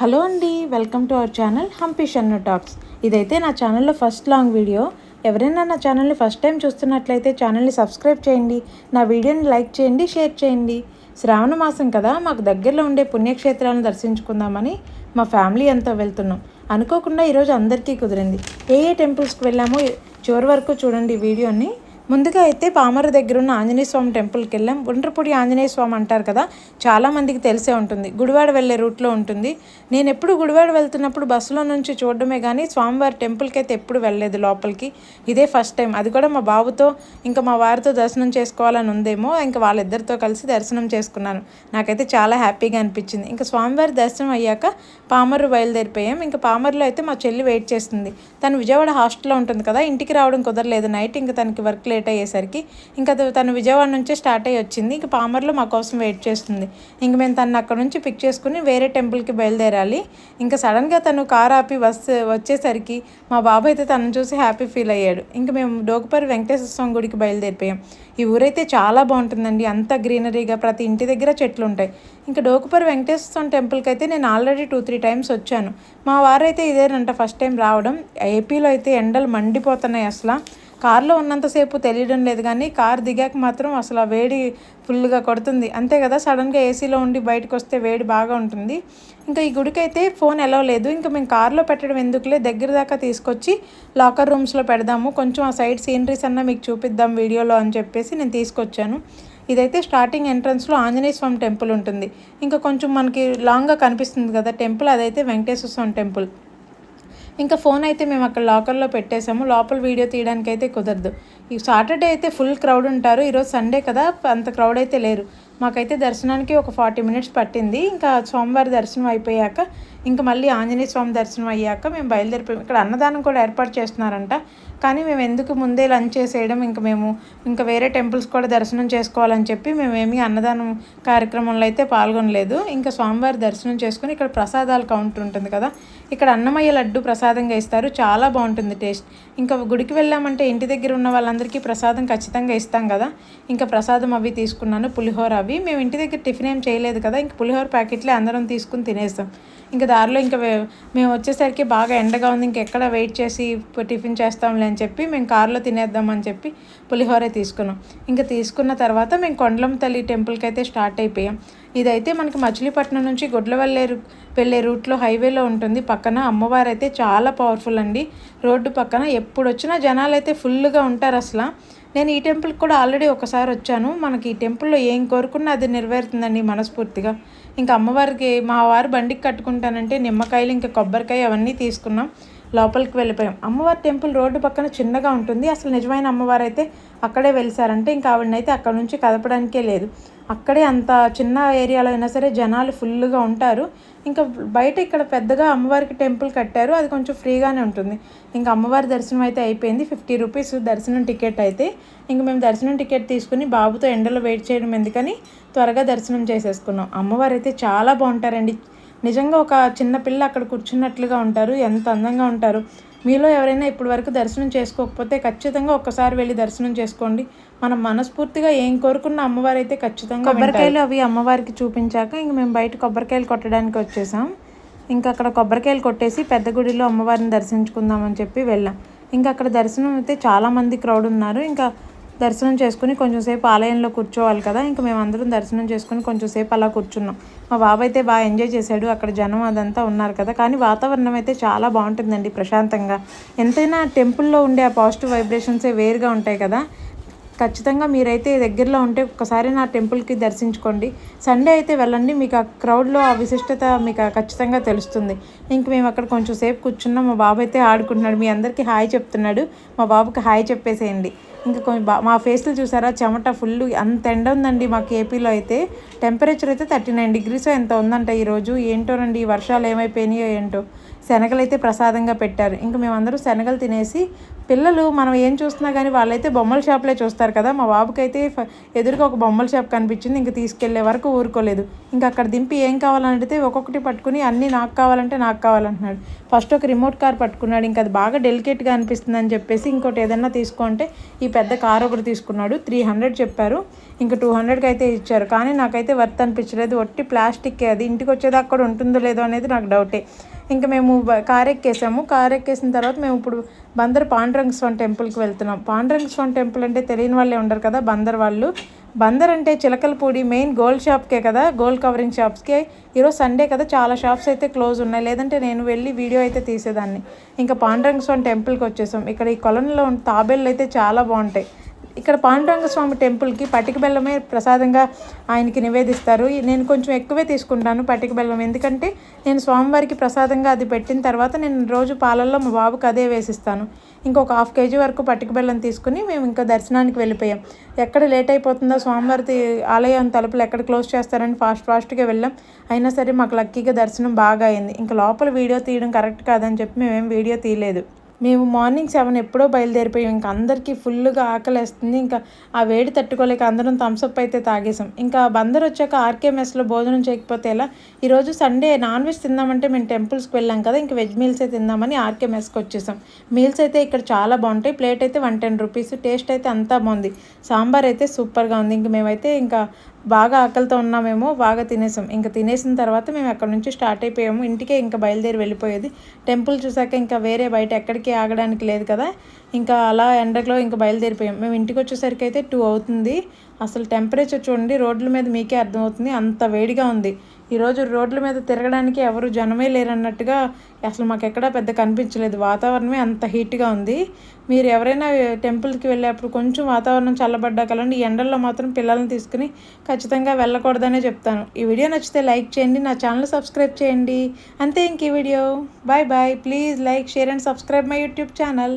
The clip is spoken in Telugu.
హలో అండి welcome to our channel Hampi Shannu talks. ఇదైతే నా ఛానల్లో ఫస్ట్ లాంగ్ వీడియో. ఎవరైనా నా ఛానల్ని ఫస్ట్ టైం చూస్తున్నట్లయితే ఛానల్ని సబ్స్క్రైబ్ చేయండి నా వీడియోని లైక్ చేయండి షేర్ చేయండి. శ్రావణ మాసం కదా మాకు దగ్గరలో ఉండే పుణ్యక్షేత్రాలను దర్శించుకుందామని మా ఫ్యామిలీ అంతా వెళ్తున్నాం. అనుకోకుండా ఈరోజు అందరికీ కుదిరింది. ఏ ఏ టెంపుల్స్కి వెళ్ళామో చివరి వరకు చూడండి వీడియోని. ముందుగా అయితే పామర దగ్గర ఉన్న ఆంజనేయ స్వామి టెంపుల్కి వెళ్ళాం. గుండ్రపూడి ఆంజనేయ స్వామి అంటారు కదా చాలామందికి తెలిసే ఉంటుంది. గుడివాడ వెళ్ళే రూట్లో ఉంటుంది. నేను ఎప్పుడు గుడివాడ వెళ్తున్నప్పుడు బస్సులో నుంచి చూడడమే కానీ స్వామివారి టెంపుల్కి అయితే ఎప్పుడు వెళ్ళలేదు లోపలికి. ఇదే ఫస్ట్ టైం. అది కూడా మా బాబుతో ఇంకా మా వారితో దర్శనం చేసుకోవాలని ఉందేమో ఇంకా వాళ్ళిద్దరితో కలిసి దర్శనం చేసుకున్నాను. నాకైతే చాలా హ్యాపీగా అనిపించింది. ఇంకా స్వామివారి దర్శనం అయ్యాక పామరు బయలుదేరిపోయాం. ఇంకా పామరులో అయితే మా చెల్లి వెయిట్ చేస్తుంది. తను విజయవాడ హాస్టల్లో ఉంటుంది కదా ఇంటికి రావడం కుదరలేదు. నైట్ ఇంకా తనకి వర్క్ లేదు లేట్ అయ్యేసరికి ఇంకా తను విజయవాడ నుంచే స్టార్ట్ అయ్యి వచ్చింది. ఇంకా పామర్లో మా కోసం వెయిట్ చేస్తుంది. ఇంక మేము తను అక్కడ నుంచి పిక్ చేసుకుని వేరే టెంపుల్కి బయలుదేరాలి. ఇంకా సడన్గా తను కార్ ఆపి బస్ వచ్చేసరికి మా బాబు అయితే తనను చూసి హ్యాపీ ఫీల్ అయ్యాడు. ఇంకా మేము డోకుపరి వెంకటేశ్వర స్వామి గుడికి బయలుదేరిపోయాం. ఈ ఊరైతే చాలా బాగుంటుందండి. అంత గ్రీనరీగా ప్రతి ఇంటి దగ్గర చెట్లు ఉంటాయి ఇంకా డోకుపరి వెంకటేశ్వర స్వామి టెంపుల్కి అయితే నేను ఆల్రెడీ టూ త్రీ టైమ్స్ వచ్చాను. మా వారైతే ఇదేనంట ఫస్ట్ టైం రావడం. ఏపీలో అయితే ఎండలు మండిపోతున్నాయి అసలు. కారులో ఉన్నంతసేపు తెలియడం లేదు కానీ కార్ దిగాక మాత్రం అసలు ఆ వేడి ఫుల్గా కొడుతుంది. అంతే కదా సడన్గా ఏసీలో ఉండి బయటకు వస్తే వేడి బాగా ఉంటుంది. ఇంకా ఈ గుడికి అయితే ఫోన్ ఎలా లేదు. ఇంకా మేము కార్లో పెట్టడం ఎందుకులే దగ్గర దాకా తీసుకొచ్చి లాకర్ రూమ్స్లో పెడదాము. కొంచెం ఆ సైడ్ సీనరీస్ అన్నా మీకు చూపిద్దాం వీడియోలో అని చెప్పేసి నేను తీసుకొచ్చాను. ఇదైతే స్టార్టింగ్ ఎంట్రన్స్లో ఆంజనేయ స్వామి టెంపుల్ ఉంటుంది. ఇంకా కొంచెం మనకి లాంగ్గా కనిపిస్తుంది కదా టెంపుల్ అదైతే వెంకటేశ్వర స్వామి టెంపుల్. ఇంకా ఫోన్ అయితే మేము అక్కడ లాకర్లో పెట్టేసాము లోపల వీడియో తీయడానికి అయితే కుదరదు. ఈ సాటర్డే అయితే ఫుల్ క్రౌడ్ ఉంటారు. ఈరోజు సండే కదా అంత క్రౌడ్ అయితే లేరు. మాకైతే దర్శనానికి ఒక ఫార్టీ మినిట్స్ పట్టింది. ఇంకా సోమవారం దర్శనం అయిపోయాక ఇంకా మళ్ళీ ఆంజనేయ స్వామి దర్శనం అయ్యాక మేము బయలుదేరిపోయాం ఇక్కడ అన్నదానం కూడా ఏర్పాటు చేస్తున్నారంట. కానీ మేము ఎందుకు ముందే లంచ్ చేసేయడం ఇంకా మేము ఇంకా వేరే టెంపుల్స్ కూడా దర్శనం చేసుకోవాలని చెప్పి మేమేమి అన్నదానం కార్యక్రమంలో అయితే పాల్గొనలేదు. ఇంకా స్వామివారి దర్శనం చేసుకుని ఇక్కడ ప్రసాదాల కౌంటర్ ఉంటుంది కదా ఇక్కడ అన్నమయ్య లడ్డు ప్రసాదంగా ఇస్తారు. చాలా బాగుంటుంది టేస్ట్. ఇంకా గుడికి వెళ్ళామంటే ఇంటి దగ్గర ఉన్న వాళ్ళందరికీ ప్రసాదం ఖచ్చితంగా ఇస్తాం కదా. ఇంకా ప్రసాదం అవి తీసుకున్నాను పులిహోర అవి. మేము ఇంటి దగ్గర టిఫిన్ ఏం చేయలేదు కదా ఇంక పులిహోర ప్యాకెట్లే అందరం తీసుకుని తినేస్తాం ఇంకా దారిలో ఇంకా మేము వచ్చేసరికి బాగా ఎండగా ఉంది. ఇంకెక్కడ వెయిట్ చేసి టిఫిన్ చేస్తాంలే అని చెప్పి మేము కారులో తినేద్దామని చెప్పి పులిహోరే తీసుకున్నాం. ఇంకా తీసుకున్న తర్వాత మేము కొండలం తల్లి టెంపుల్కి అయితే స్టార్ట్ అయిపోయాం. ఇదైతే మనకి మచిలీపట్నం నుంచి గుడ్లవల్లే వెళ్ళే రూట్లో హైవేలో ఉంటుంది. పక్కన అమ్మవారు అయితే చాలా పవర్ఫుల్ అండి. రోడ్డు పక్కన ఎప్పుడు వచ్చినా జనాలు అయితే ఫుల్గా ఉంటారు అసలు. నేను ఈ టెంపుల్కి కూడా ఆల్రెడీ ఒకసారి వచ్చాను. మనకి ఈ టెంపుల్లో ఏం కోరుకున్నా అది నెరవేరుతుందండి మనస్ఫూర్తిగా. ఇంకా అమ్మవారికి మా వారు బండికి కట్టుకుంటానంటే నిమ్మకాయలు ఇంకా కొబ్బరికాయ అవన్నీ తీసుకున్నాం. లోపలికి వెళ్ళిపోయాం. అమ్మవారి టెంపుల్ రోడ్డు పక్కన చిన్నగా ఉంటుంది. అసలు నిజమైన అమ్మవారు అయితే అక్కడే వెలిసారంటే ఇంకా ఆవిడనైతే అక్కడ నుంచి కదపడానికే లేదు. అక్కడే అంత చిన్న ఏరియాలో అయినా సరే జనాలు ఫుల్గా ఉంటారు. ఇంకా బయట ఇక్కడ పెద్దగా అమ్మవారికి టెంపుల్ కట్టారు. అది కొంచెం ఫ్రీగానే ఉంటుంది. ఇంకా అమ్మవారి దర్శనం అయితే అయిపోయింది. ఫిఫ్టీ రూపీస్ దర్శనం టికెట్ అయితే. ఇంక మేము దర్శనం టికెట్ తీసుకుని బాబుతో ఎండలో వెయిట్ చేయడం ఎందుకని త్వరగా దర్శనం చేసేసుకున్నాం. అమ్మవారు అయితే చాలా బాగుంటారండి. నిజంగా ఒక చిన్న పిల్ల అక్కడ కూర్చున్నట్లుగా ఉంటారు. ఎంత అందంగా ఉంటారు. మీలో ఎవరైనా ఇప్పటి వరకు దర్శనం చేసుకోకపోతే ఖచ్చితంగా ఒక్కసారి వెళ్ళి దర్శనం చేసుకోండి. మనం మనస్ఫూర్తిగా ఏం కోరుకున్న అమ్మవారు అయితే ఖచ్చితంగా కొబ్బరికాయలు అవి అమ్మవారికి చూపించాక ఇంక మేము బయట కొబ్బరికాయలు కొట్టడానికి వచ్చేసాం. ఇంకా అక్కడ కొబ్బరికాయలు కొట్టేసి పెద్ద గుడిలో అమ్మవారిని దర్శించుకుందామని చెప్పి వెళ్ళాం. ఇంకా అక్కడ దర్శనం అయితే చాలామంది క్రౌడ్ ఉన్నారు. ఇంకా దర్శనం చేసుకుని కొంచెం సేపు ఆలయంలో కూర్చోవాలి కదా. ఇంకా మేము దర్శనం చేసుకుని కొంచెం సేపు అలా కూర్చున్నాం. మా బాబు అయితే బాగా ఎంజాయ్ చేశాడు. అక్కడ జనం అదంతా ఉన్నారు కదా. కానీ వాతావరణం అయితే చాలా బాగుంటుందండి ప్రశాంతంగా. ఎంతైనా టెంపుల్లో ఉండే ఆ పాజిటివ్ వైబ్రేషన్సే వేరుగా ఉంటాయి కదా. ఖచ్చితంగా మీరైతే దగ్గరలో ఉంటే ఒక్కసారి నా టెంపుల్కి దర్శించుకోండి. సండే అయితే వెళ్ళండి. మీకు ఆ క్రౌడ్లో ఆ విశిష్టత మీకు ఖచ్చితంగా తెలుస్తుంది. ఇంక మేము అక్కడ కొంచెం సేపు కూర్చున్నాం. మా బాబు అయితే ఆడుకుంటున్నాడు. మీ అందరికీ హాయ్ చెప్తున్నాడు. మా బాబుకి హాయ్ చెప్పేసేయండి. ఇంకా కొంచెం బా మా ఫేస్లు చూసారా? చెమట ఫుల్ అంత ఎండ ఉందండి మాకు ఏపీలో అయితే. టెంపరేచర్ అయితే థర్టీ నైన్ డిగ్రీస్ ఎంత ఉందంట ఈరోజు. ఏంటోనండి? ఈ వర్షాలు ఏమైపోయినాయో ఏంటో. శనగలు అయితే ప్రసాదంగా పెట్టారు. ఇంకా మేమందరూ శనగలు తినేసి పిల్లలు మనం ఏం చూస్తున్నా కానీ వాళ్ళైతే బొమ్మల షాప్లే చూస్తారు కదా. మా బాబుకి అయితే ఎదురుగా ఒక బొమ్మల షాప్ కనిపించింది. ఇంకా తీసుకెళ్ళే వరకు ఊరుకోలేదు. ఇంకా అక్కడ దింపి ఏం కావాలంటే ఒక్కొక్కటి పట్టుకుని అన్నీ నాకు కావాలంటే నాకు కావాలంటున్నాడు. ఫస్ట్ ఒక రిమోట్ కార్ పట్టుకున్నాడు. ఇంకా అది బాగా డెలికేట్గా అనిపిస్తుంది అని చెప్పేసి ఇంకోటి ఏదైనా తీసుకుంటే ఈ పెద్ద కార్ ఒకటి తీసుకున్నాడు. త్రీ హండ్రెడ్ చెప్పారు. ఇంకా టూ హండ్రెడ్కి అయితే ఇచ్చారు. కానీ నాకైతే వర్త్ అనిపించలేదు. ఒట్టి ప్లాస్టిక్ అది ఇంటికి వచ్చేదాకా కూడా ఉంటుందో లేదో అనేది నాకు డౌటే. ఇంకా మేము బ- కార్ ఎక్కేసాము కార్ ఎక్కేసిన తర్వాత మేము ఇప్పుడు బందర్ పాండురంగ స్వామి టెంపుల్కి వెళ్తున్నాం. పాండురంగ స్వామి టెంపుల్ అంటే తెలియని వాళ్ళే ఉండరు కదా బందర్ వాళ్ళు. బందర్ అంటే చిలకలపూడి మెయిన్ గోల్డ్ షాప్కే కదా గోల్డ్ కవరింగ్ షాప్స్కే. ఈరోజు సండే కదా చాలా షాప్స్ అయితే క్లోజ్ ఉన్నాయి. లేదంటే నేను వెళ్ళి వీడియో అయితే తీసేదాన్ని. ఇంకా పాండురంగ స్వామి టెంపుల్కి వచ్చేసాం. ఇక్కడ ఈ కొలంలో తాబేళ్ళు అయితే చాలా బాగుంటాయి. ఇక్కడ పాండురంగ స్వామి టెంపుల్కి పటిక బెల్లమే ప్రసాదంగా ఆయనకి నివేదిస్తారు. నేను కొంచెం ఎక్కువే తీసుకుంటాను పటిక బెల్లం. ఎందుకంటే నేను స్వామివారికి ప్రసాదంగా అది పెట్టిన తర్వాత నేను రోజు పాలల్లో మా బాబుకి అదే వేసిస్తాను. ఇంకొక హాఫ్ కేజీ వరకు పటిక బెల్లం తీసుకుని మేము ఇంకా దర్శనానికి వెళ్ళిపోయాం. ఎక్కడ లేట్ అయిపోతుందో స్వామివారి ఆలయం తలుపులు ఎక్కడ క్లోజ్ చేస్తారని ఫాస్ట్ ఫాస్ట్గా వెళ్ళాం. అయినా సరే మాకు లక్కీగా దర్శనం బాగా అయింది. ఇంకా లోపల వీడియో తీయడం కరెక్ట్ కాదని చెప్పి మేమేం వీడియో తీయలేదు. మేము మార్నింగ్ సెవెన్ ఎప్పుడో బయలుదేరిపోయాం. ఇంకా అందరికీ ఫుల్గా ఆకలేస్తుంది. ఇంకా ఆ వేడి తట్టుకోలేక అందరం థమ్స్అప్ అయితే తాగేసాం ఇంకా బందర్ వచ్చాక ఆర్కే మెస్లో భోజనం చేయకపోతే ఎలా? ఈరోజు సండే నాన్ వెజ్ తిందామంటే మేము టెంపుల్స్కి వెళ్ళాం కదా ఇంకా వెజ్ మీల్సే తిందామని ఆర్కే మెస్కి వచ్చేసాం. మీల్స్ అయితే ఇక్కడ చాలా బాగుంటాయి. ప్లేట్ అయితే వన్ టెన్ రూపీస్ టేస్ట్ అయితే అంతా బాగుంది. సాంబార్ అయితే సూపర్గా ఉంది. ఇంక మేమైతే ఇంకా బాగా ఆకలితో ఉన్నామేమో బాగా తినేసాం. ఇంకా తినేసిన తర్వాత మేము అక్కడ నుంచి స్టార్ట్ అయిపోయాము. ఇంటికే ఇంకా బయలుదేరి వెళ్ళిపోయేది. టెంపుల్ చూసాక ఇంకా వేరే బయట ఎక్కడికి ఆగడానికి లేదు కదా. ఇంకా అలా ఎండలో ఇంకా బయలుదేరిపోయాం. మేము ఇంటికి వచ్చేసరికి అయితే టూ అవుతుంది. అసలు టెంపరేచర్ చూడండి రోడ్ల మీద మీకే అర్థమవుతుంది. అంత వేడిగా ఉంది. ఈరోజు రోడ్ల మీద తిరగడానికి ఎవరు జనమే లేరన్నట్టుగా అసలు మాకు ఎక్కడా పెద్ద కనిపించలేదు. వాతావరణమే అంత హీట్గా ఉంది. మీరు ఎవరైనా టెంపుల్కి వెళ్ళేప్పుడు కొంచెం వాతావరణం చల్లబడ్డా కలండి ఎండల్లో మాత్రం పిల్లల్ని తీసుకుని ఖచ్చితంగా వెళ్ళకూడదనే చెప్తాను. ఈ వీడియో నచ్చితే లైక్ చేయండి నా ఛానల్ సబ్స్క్రైబ్ చేయండి. అంతే ఇంక ఈ video. Bye bye. Please like share and subscribe my YouTube channel.